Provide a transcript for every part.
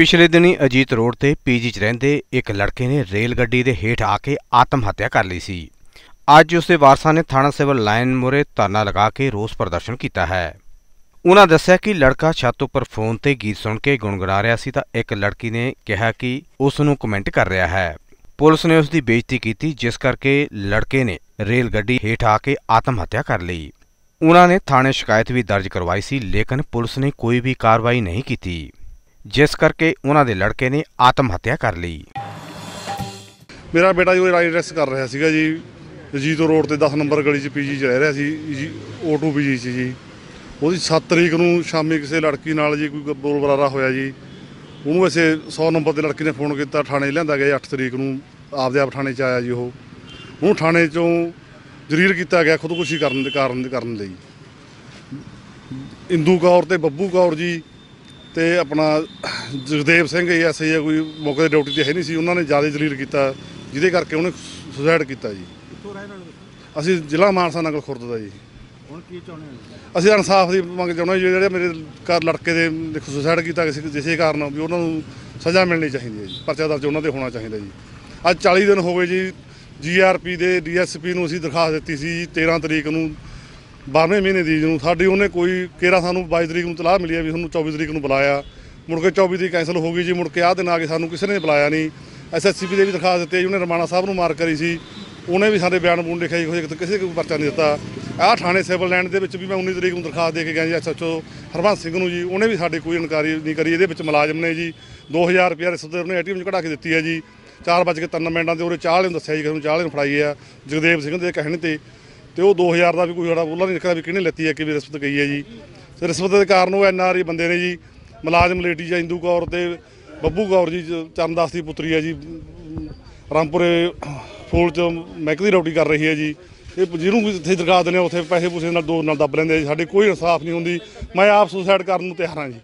ਪਿਛਲੇ ਦਿਨੀ ਅਜੀਤ ਰੋਡ ਤੇ ਪੀਜੀ 'ਚ ਰਹਿੰਦੇ ਇੱਕ ਲੜਕੇ ਨੇ ਰੇਲ ਗੱਡੀ ਦੇ ਹੇਠ ਆ ਕੇ ਆਤਮ ਹੱਤਿਆ ਕਰ ਲਈ ਸੀ। ਅੱਜ ਉਸ ਦੇ ਵਾਰਸਾਂ ਨੇ ਥਾਣਾ ਸਿਵਲ ਲਾਈਨ ਮੁਰੇ ਧਰਨਾ ਲਗਾ ਕੇ ਰੋਸ ਪ੍ਰਦਰਸ਼ਨ ਕੀਤਾ ਹੈ। ਉਹਨਾਂ ਦੱਸਿਆ ਕਿ ਲੜਕਾ ਛੱਤ ਉੱਪਰ ਫੋਨ ਤੇ ਗੀਤ ਸੁਣ ਕੇ ਗੁੰਗਣਾ ਰਿਹਾ ਸੀ ਤਾਂ ਇੱਕ ਲੜਕੀ ਨੇ ਕਿਹਾ ਕਿ ਉਸ ਨੂੰ ਕਮੈਂਟ ਕਰ ਰਿਹਾ ਹੈ। ਪੁਲਿਸ ਨੇ ਉਸ ਦੀ ਬੇਇੱਜ਼ਤੀ ਕੀਤੀ, ਜਿਸ ਕਰਕੇ ਲੜਕੇ ਨੇ ਰੇਲ ਗੱਡੀ ਹੇਠ ਆ ਕੇ ਆਤਮ ਹੱਤਿਆ ਕਰ ਲਈ। ਉਹਨਾਂ ਨੇ ਥਾਣੇ ਸ਼ਿਕਾਇਤ ਵੀ ਦਰਜ ਕਰਵਾਈ ਸੀ, ਲੇਕਿਨ ਪੁਲਿਸ ਨੇ ਕੋਈ ਵੀ ਕਾਰਵਾਈ ਨਹੀਂ ਕੀਤੀ। ਜਿਸ ਕਰਕੇ ਉਹਨਾਂ ਦੇ ਲੜਕੇ ਨੇ ਆਤਮ ਹੱਤਿਆ ਕਰ ਲਈ। ਮੇਰਾ ਬੇਟਾ ਜੋ ਰਾਈਡ ਰੈਸ ਕਰ ਰਿਹਾ ਸੀਗਾ ਜੀ। ਜੀਤੋ ਰੋਡ ਤੇ 10 ਨੰਬਰ ਗਲੀ 'ਚ ਪੀਜੀ 'ਚ ਰਹਿ ਰਿਹਾ ਸੀ। ਜੀ O2 ਪੀਜੀ 'ਚ ਜੀ। ਉਹਦੀ 7 ਤਰੀਕ ਨੂੰ ਸ਼ਾਮੀ ਕਿਸੇ ਲੜਕੀ ਨਾਲ ਜੀ ਕੋਈ ਬੋਲ ਬਰਾਰਾ ਹੋਇਆ ਜੀ। ਉਹਨੂੰ ਵੈਸੇ 100 ਨੰਬਰ ਤੇ ਲੜਕੀ ਨੇ ਫੋਨ ਕੀਤਾ, ਥਾਣੇ ਲਿਆਂਦਾ ਗਿਆ 8 ਤਰੀਕ ਨੂੰ। ਆਪਦੇ ਆਪ ਥਾਣੇ 'ਚ ਆਇਆ ਜੀ ਉਹ। ਉਹਨੂੰ ਥਾਣੇ 'ਚੋਂ ਜਰੀਰ ਕੀਤਾ ਗਿਆ ਖੁਦਕੁਸ਼ੀ ਕਰਨ ਦੇ ਕਾਰਨ ਕਰਨ ਲਈ। ਇੰਦੂ ਕੌਰ ਤੇ ਬੱਬੂ ਕੌਰ ਜੀ ਤੇ ਆਪਣਾ ਜਗਦੇਵ ਸਿੰਘ ਐਸਆਈ ਆ ਕੋਈ ਮੌਕੇ ਤੇ ਡਿਊਟੀ ਤੇ ਹੈ ਨਹੀਂ ਸੀ ਉਹਨਾਂ ਨੇ ਜ਼ਿਆਦਾ ਜਲੀਲ ਕੀਤਾ ਜਿਹਦੇ ਕਰਕੇ ਉਹਨੇ ਸੁਸਾਈਡ ਕੀਤਾ ਜੀ। ਕਿੱਥੋਂ ਰਹਿਣ ਵਾਲੇ ਤੁਸੀਂ? ਅਸੀਂ ਜ਼ਿਲ੍ਹਾ ਮਾਨਸਾ ਨਗਰ ਖੁਰਦ ਦਾ ਜੀ। ਹੁਣ ਕੀ ਚਾਹੁੰਦੇ ਹੋ? ਅਸੀਂ ਇਨਸਾਫ ਦੀ ਮੰਗ ਚਾਹੁੰਦੇ ਹਾਂ ਜੀ ਜਿਹੜੇ ਮੇਰੇ ਘਰ ਲੜਕੇ ਦੇ ਦੇਖੋ ਸੁਸਾਈਡ ਕੀਤਾ ਕਿਸੇ ਜਿਸੇ ਕਾਰਨ ਵੀ ਉਹਨਾਂ ਨੂੰ ਸਜ਼ਾ ਮਿਲਣੀ ਚਾਹੀਦੀ ਹੈ ਜੀ ਪਰਚਾ ਦਰਜ ਉਹਨਾਂ ਤੇ ਹੋਣਾ ਚਾਹੀਦਾ ਜੀ। ਅੱਜ 40 ਦਿਨ ਹੋ ਗਏ ਜੀ ਜੀਆਰਪੀ ਦੇ ਡੀਐਸਪੀ ਨੂੰ ਅਸੀਂ ਦਰਖਾਸਤ ਦਿੱਤੀ ਸੀ ਜੀ 13 ਤਰੀਕ ਨੂੰ 12ਵੇਂ ਮਹੀਨੇ ਦੀ ਨੂੰ ਸਾਡੀ, ਉਹਨੇ ਕੋਈ ਕੇਰਾ ਸਾਨੂੰ 22 ਤਰੀਕ ਨੂੰ ਤਲਾਹ ਮਿਲੀ ਹੈ ਵੀ ਤੁਹਾਨੂੰ 24 ਤਰੀਕ ਨੂੰ ਬੁਲਾਇਆ। ਮੁੜ ਕੇ 24 ਦੀ ਕੈਂਸਲ ਹੋ ਗਈ ਜੀ, ਮੁੜ ਕੇ ਆਹ ਦਿਨ ਆ ਕੇ ਸਾਨੂੰ ਕਿਸੇ ਨੇ ਬੁਲਾਇਆ ਨਹੀਂ। ਐਸਐਸਸੀਪੀ ਦੇ ਵੀ ਦਰਖਾਸਤ ਦਿੱਤੀ ਜੀ, ਉਹਨੇ ਰਮਾਣਾ ਸਾਹਿਬ ਨੂੰ ਮਾਰ ਕਰੀ ਸੀ। ਉਹਨੇ ਵੀ ਸਾਡੇ ਬਿਆਨ ਬੂਨ ਲਿਖਿਆ ਜੀ ਕੋਈ ਕਿਸੇ ਕੋਈ ਪਰਚਾ ਨਹੀਂ ਦਿੱਤਾ। ਆਹ ਥਾਣੇ ਸਿਵਲ ਲੈਂਡ ਦੇ ਵਿੱਚ ਵੀ ਮੈਂ 19 ਤਰੀਕ ਨੂੰ ਦਰਖਾਸਤ ਦੇ ਕੇ ਗਿਆ ਜੀ ਐਸਐਚਓ ਹਰਬੰਸ ਸਿੰਘ ਨੂੰ ਜੀ। ਉਹਨੇ ਵੀ ਸਾਡੀ ਕੋਈ ਇਨਕਾਰੀ ਨਹੀਂ ਕਰੀ, ਇਹਦੇ ਵਿੱਚ ਮੁਲਾਜ਼ਮ ਨੇ ਜੀ। 2000 ਰੁਪਏ ਰਿਸ਼ਵਤ ਉਹਨੇ ਏਟੀਐਮ 'ਚ ਕਢਾ ਕੇ ਦਿੱਤੀ ਹੈ ਜੀ। 4:03 ਮਿੰਟਾਂ ਦੇ ਉਹਨੇ ਚਾਹ ਵਾਲੇ ਨੂੰ ਦੱਸਿਆ ਜੀ ਕਿ ਉਹਨੂੰ ਚਾਹ ਵਾਲੇ ਨੂੰ ਫੜਾਈ ਆ ਜਗਦੇਵ ਸਿੰਘ ਦੇ ਕਹਿਣ ਤੇ ਤੇ ਉਹ 2000 ਦਾ ਵੀ ਕੋਈ ਸਾਡਾ ਬੋਲਾ ਨਹੀਂ ਰੱਖਦਾ ਵੀ ਕਿਹਨੇ ਲੈਤੀ ਹੈ ਕਿ ਵੀ ਰਿਸ਼ਵਤ ਗਈ ਹੈ ਜੀ। ਤੇ ਰਿਸ਼ਵਤ ਦੇ ਕਾਰਨ ਉਹ ਐਨਆਰਆਈ ਬੰਦੇ ਨੇ ਜੀ, ਮੁਲਾਜ਼ਮ ਲੇਟੀ ਜਾਂ ਇੰਦੂ ਕੌਰ ਤੇ ਬੱਬੂ ਕੌਰ ਜੀ, ਜ- ਚਰਨਦਾਸ ਦੀ ਪੁੱਤਰੀ ਹੈ ਜੀ, ਰਾਮਪੁਰੇ ਫੂਲ ਚ ਮਹਿਕ ਦੀ ਰੋਟੀ ਕਰ ਰਹੀ ਹੈ ਜੀ। ਇਹ ਜਿਹਨੂੰ ਵੀ ਇੱਥੇ ਦਰਗਾਹ ਦਿੰਦੇ ਆ, ਉੱਥੇ ਪੈਸੇ ਪੂਸੇ ਨਾਲ ਦੋ ਨਾਲ ਦੱਬ ਲੈਂਦੇ ਆ ਜੀ। ਸਾਡੇ ਕੋਈ ਇਨਸਾਫ ਨਹੀਂ ਹੁੰਦੀ। ਮੈਂ ਆਪ ਸੁਸਾਈਡ ਕਰਨ ਨੂੰ ਤਿਆਰ ਹਾਂ ਜੀ।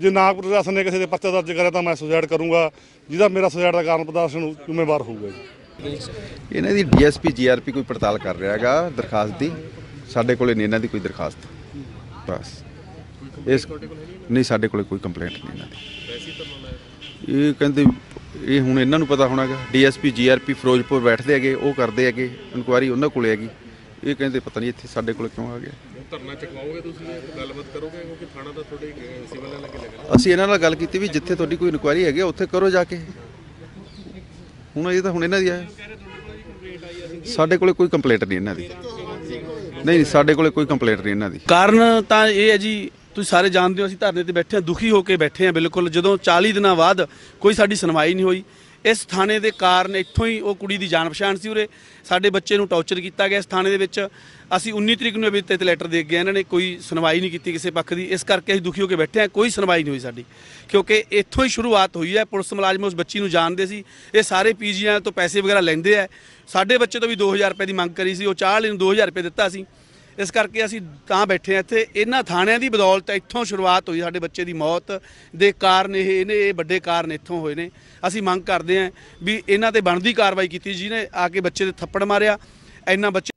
ਜੇ ਨਾ ਪ੍ਰਸ਼ਾਸਨ ਨੇ ਕਿਸੇ ਦੇ ਪਰਚਾ ਦਰਜ ਕਰਿਆ ਤਾਂ ਮੈਂ ਸੁਸਾਈਡ ਕਰੂੰਗਾ। ਜਿਹਦਾ ਮੇਰਾ ਸੁਸਾਈਡ ਦਾ ਕਾਰਨ ਪ੍ਰਦਰਸ਼ਨ ਜ਼ਿੰਮੇਵਾਰ ਹੋਊਗਾ ਜੀ। ਇਹਨਾਂ ਦੀ ਡੀਐਸਪੀ ਜੀਆਰਪੀ ਕੋਈ ਪੜਤਾਲ ਕਰ ਰਿਹਾ ਹੈਗਾ ਦਰਖਾਸਤ ਦੀ। ਸਾਡੇ ਕੋਲੇ ਨਹੀਂ ਇਹਨਾਂ ਦੀ ਕੋਈ ਦਰਖਾਸਤ। ਬਸ। ਇਸ ਨਹੀਂ ਸਾਡੇ ਕੋਲੇ ਕੋਈ ਕੰਪਲੇਂਟ ਨਹੀਂ ਇਹਨਾਂ ਦੀ। ਇਹ ਕਹਿੰਦੇ ਇਹ ਹੁਣ ਇਹਨਾਂ ਨੂੰ ਪਤਾ ਹੋਣਾਗਾ ਡੀਐਸਪੀ ਜੀਆਰਪੀ ਫਿਰੋਜ਼ਪੁਰ ਬੈਠਦੇ ਹੈਗੇ ਉਹ ਕਰਦੇ ਹੈਗੇ ਇਨਕੁਆਰੀ ਉਹਨਾਂ ਕੋਲੇ ਹੈਗੀ। ਇਹ ਕਹਿੰਦੇ ਪਤਾ ਨਹੀਂ ਇੱਥੇ ਸਾਡੇ ਕੋਲੇ ਕਿਉਂ ਆ ਗਿਆ। ਧਰਨਾ ਚਕਵਾਓਗੇ ਤੁਸੀਂ ਗੱਲਬਾਤ ਕਰੋਗੇ? ਕਿਉਂਕਿ ਥਾਣਾ ਤਾਂ ਤੁਹਾਡੇ ਸਿਵਲ ਵਾਲਾ ਕਿ ਲੱਗਣਾ ਅਸੀਂ ਇਹਨਾਂ ਨਾਲ ਗੱਲ ਕੀਤੀ ਵੀ ਜਿੱਥੇ ਤੁਹਾਡੀ ਕੋਈ ਇਨਕੁਆਰੀ ਹੈਗੀ ਉੱਥੇ ਕਰੋ ਜਾ ਕੇ। ਹੁਣ ਇਹ ਤਾਂ ਹੁਣ ਇਹਨਾਂ ਦੀ ਆ। ਸਾਡੇ ਕੋਲੇ ਕੋਈ ਕੰਪਲੇਂਟ ਨਹੀਂ ਇਹਨਾਂ ਦੀ। ਨਹੀਂ ਨਹੀਂ, ਸਾਡੇ ਕੋਲੇ ਕੋਈ ਕੰਪਲੇਂਟ ਨਹੀਂ ਇਹਨਾਂ ਦੀ। ਕਾਰਨ ਤਾਂ ਇਹ ਹੈ ਜੀ, ਤੁਸੀਂ ਸਾਰੇ ਜਾਣਦੇ ਹੋ ਅਸੀਂ ਧਰਨੇ ਤੇ ਬੈਠੇ ਹਾਂ, ਦੁਖੀ ਹੋ ਕੇ ਬੈਠੇ ਹਾਂ ਬਿਲਕੁਲ। ਜਦੋਂ 40 ਦਿਨਾਂ ਬਾਅਦ ਕੋਈ ਸਾਡੀ ਸੁਣਵਾਈ ਨਹੀਂ ਹੋਈ ਇਸ ਥਾਣੇ ਦੇ ਕਾਰਨ ਇੱਥੋਂ ਹੀ ਉਹ ਕੁੜੀ ਦੀ ਜਾਣ ਪਛਾਣ ਸੀ ਉਰੇ। ਸਾਡੇ ਬੱਚੇ ਨੂੰ ਟੌਰਚਰ ਕੀਤਾ ਗਿਆ ਇਸ ਥਾਣੇ ਦੇ ਵਿੱਚ। ਅਸੀਂ 19 ਤਰੀਕ ਨੂੰ ਅਭੀ ਤੇ ਲੈਟਰ ਦੇ ਗਏ ਇਹਨਾਂ ਨੇ ਕੋਈ ਸੁਣਵਾਈ ਨਹੀਂ ਕੀਤੀ ਕਿਸੇ ਪੱਖ ਦੀ। ਇਸ ਕਰਕੇ ਅਸੀਂ ਦੁਖੀ ਹੋ ਕੇ ਬੈਠੇ ਹਾਂ। ਕੋਈ ਸੁਣਵਾਈ ਨਹੀਂ ਹੋਈ ਸਾਡੀ। ਕਿਉਂਕਿ ਇੱਥੋਂ ਹੀ ਸ਼ੁਰੂਆਤ ਹੋਈ ਹੈ। ਪੁਲਿਸ ਮੁਲਾਜ਼ਮ ਉਸ ਬੱਚੀ ਨੂੰ ਜਾਣਦੇ ਸੀ। ਇਹ ਸਾਰੇ ਪੀਜੀਆਂ ਤੋਂ ਪੈਸੇ ਵਗੈਰਾ ਲੈਂਦੇ ਆ। ਸਾਡੇ ਬੱਚੇ ਤੋਂ ਵੀ 2000 ਰੁਪਏ ਦੀ ਮੰਗ ਕਰੀ ਸੀ। ਉਹ ਚਾਹ ਵਾਲੇ ਨੂੰ 2000 ਰੁਪਏ ਦਿੱਤਾ ਸੀ। ਇਸ ਕਰਕੇ ਅਸੀਂ ਤਾਂ ਬੈਠੇ ਹਾਂ ਇੱਥੇ। ਇਹਨਾਂ ਥਾਣਿਆਂ ਦੀ ਬਦੌਲਤ ਇੱਥੋਂ ਸ਼ੁਰੂਆਤ ਹੋਈ ਸਾਡੇ ਬੱਚੇ ਦੀ ਮੌਤ ਦੇ ਕਾਰਨ ਇਹ, ਇਹਨੇ ਇਹ ਵੱਡੇ ਕਾਰਨ ਇੱਥੋਂ ਹੋਏ ਨੇ। ਅਸੀਂ ਮੰਗ ਕਰਦੇ ਹਾਂ ਵੀ ਇਹਨਾਂ ਤੇ ਬਣਦੀ ਕਾਰਵਾਈ ਕੀਤੀ ਜਿਹਨੇ ਆ ਕੇ ਬੱਚੇ ਦੇ ਥੱਪੜ ਮਾਰਿਆ। ਇੰਨਾ ਬੱਚੇ